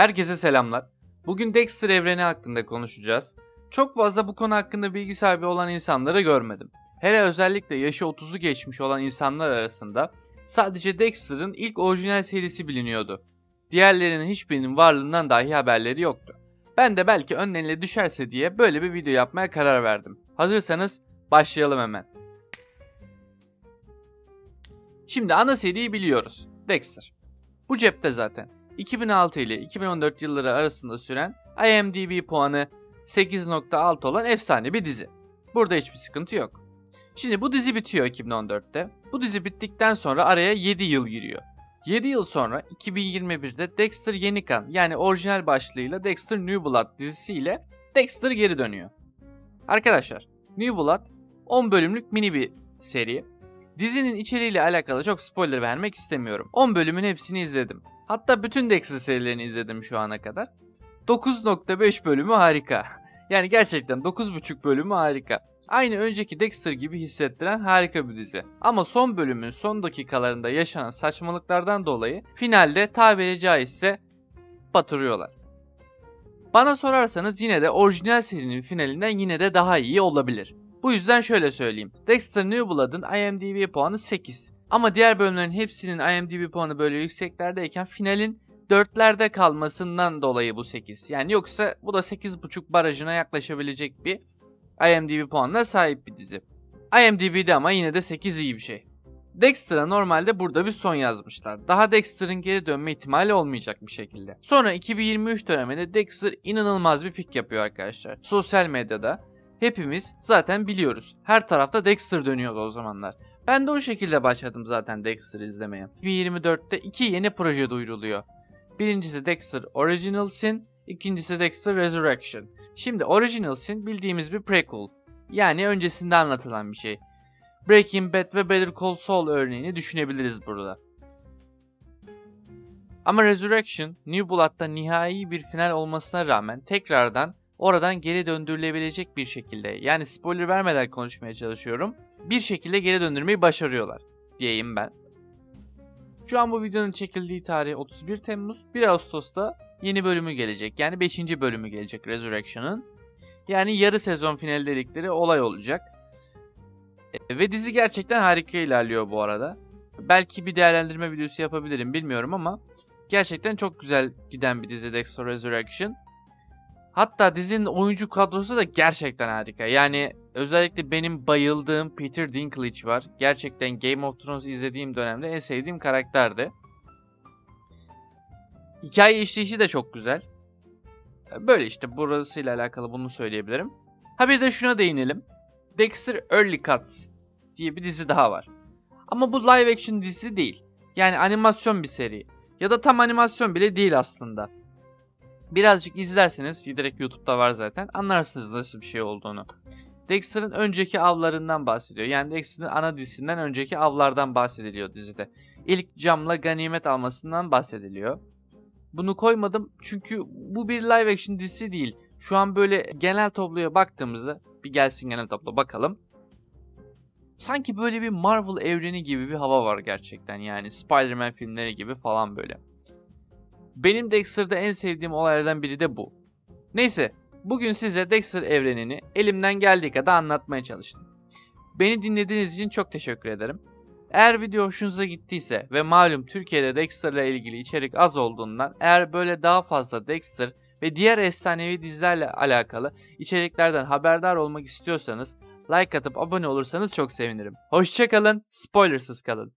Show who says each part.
Speaker 1: Herkese selamlar. Bugün Dexter evreni hakkında konuşacağız. Çok fazla bu konu hakkında bilgi sahibi olan insanları görmedim. Hele özellikle yaşı 30'u geçmiş olan insanlar arasında sadece Dexter'ın ilk orijinal serisi biliniyordu. Diğerlerinin hiçbirinin varlığından dahi haberleri yoktu. Ben de belki önlerine düşerse diye böyle bir video yapmaya karar verdim. Hazırsanız başlayalım hemen. Şimdi ana seriyi biliyoruz. Dexter. Bu cepte zaten. 2006 ile 2014 yılları arasında süren IMDb puanı 8.6 olan efsane bir dizi. Burada hiçbir sıkıntı yok. Şimdi bu dizi bitiyor 2014'te. Bu dizi bittikten sonra araya 7 yıl giriyor. 7 yıl sonra 2021'de Dexter Yeni Kan yani orijinal başlığıyla Dexter New Blood dizisiyle Dexter geri dönüyor. Arkadaşlar New Blood 10 bölümlük mini bir seri. Dizinin içeriğiyle alakalı çok spoiler vermek istemiyorum. 10 bölümün hepsini izledim. Hatta bütün Dexter serilerini izledim şu ana kadar. 9.5 bölümü harika. Yani gerçekten 9.5 bölümü harika. Aynı önceki Dexter gibi hissettiren harika bir dizi. Ama son bölümün son dakikalarında yaşanan saçmalıklardan dolayı finalde tabiri caizse batırıyorlar. Bana sorarsanız yine de orijinal serinin finalinden yine de daha iyi olabilir. Bu yüzden şöyle söyleyeyim. Dexter New Blood'ın IMDb puanı 8. Ama diğer bölümlerin hepsinin IMDb puanı böyle yükseklerdeyken finalin 4'lerde kalmasından dolayı bu 8. Yani yoksa bu da 8.5 barajına yaklaşabilecek bir IMDb puanına sahip bir dizi. IMDb'de ama yine de 8 iyi bir şey. Dexter'a normalde burada bir son yazmışlar. Daha Dexter'ın geri dönme ihtimali olmayacak bir şekilde. Sonra 2023 döneminde Dexter inanılmaz bir pik yapıyor arkadaşlar. Sosyal medyada hepimiz zaten biliyoruz. Her tarafta Dexter dönüyordu o zamanlar. Ben de o şekilde başladım zaten Dexter izlemeye. 2024'te iki yeni proje duyuruluyor. Birincisi Dexter Original Sin, ikincisi Dexter Resurrection. Şimdi Original Sin bildiğimiz bir prequel. Yani öncesinde anlatılan bir şey. Breaking Bad ve Better Call Saul örneğini düşünebiliriz burada. Ama Resurrection, New Blood'da nihai bir final olmasına rağmen tekrardan oradan geri döndürülebilecek bir şekilde yani spoiler vermeden konuşmaya çalışıyorum. Bir şekilde geri döndürmeyi başarıyorlar diyeyim ben. Şu an bu videonun çekildiği tarih 31 Temmuz. 1 Ağustos'ta yeni bölümü gelecek. Yani 5. bölümü gelecek Resurrection'ın. Yani yarı sezon finali dedikleri olay olacak. E, ve dizi gerçekten harika ilerliyor bu arada. Belki bir değerlendirme videosu yapabilirim bilmiyorum ama gerçekten çok güzel giden bir dizi Dexter Resurrection. Hatta dizinin oyuncu kadrosu da gerçekten harika. Yani özellikle benim bayıldığım Peter Dinklage var. Gerçekten Game of Thrones izlediğim dönemde en sevdiğim karakterdi. Hikaye işleyişi de çok güzel. Böyle işte burasıyla alakalı bunu söyleyebilirim. Ha bir de şuna değinelim. Dexter Early Cuts diye bir dizi daha var. Ama bu live action dizisi değil. Yani animasyon bir seri. Ya da tam animasyon bile değil aslında. Birazcık izlerseniz direkt YouTube'da var zaten anlarsınız nasıl bir şey olduğunu. Dexter'ın önceki avlarından bahsediyor. Yani Dexter'ın ana dizisinden önceki avlardan bahsediliyor dizide. İlk camla ganimet almasından bahsediliyor. Bunu koymadım çünkü bu bir live action dizisi değil. Şu an böyle genel tabloya baktığımızda bir gelsin genel tablo bakalım. Sanki böyle bir Marvel evreni gibi bir hava var gerçekten yani Spider-Man filmleri gibi falan böyle. Benim Dexter'da en sevdiğim olaylardan biri de bu. Neyse, bugün size Dexter evrenini elimden geldiği kadar anlatmaya çalıştım. Beni dinlediğiniz için çok teşekkür ederim. Eğer video hoşunuza gittiyse ve malum Türkiye'de Dexter ile ilgili içerik az olduğundan eğer böyle daha fazla Dexter ve diğer efsanevi dizilerle alakalı içeriklerden haberdar olmak istiyorsanız like atıp abone olursanız çok sevinirim. Hoşçakalın, spoilersız kalın.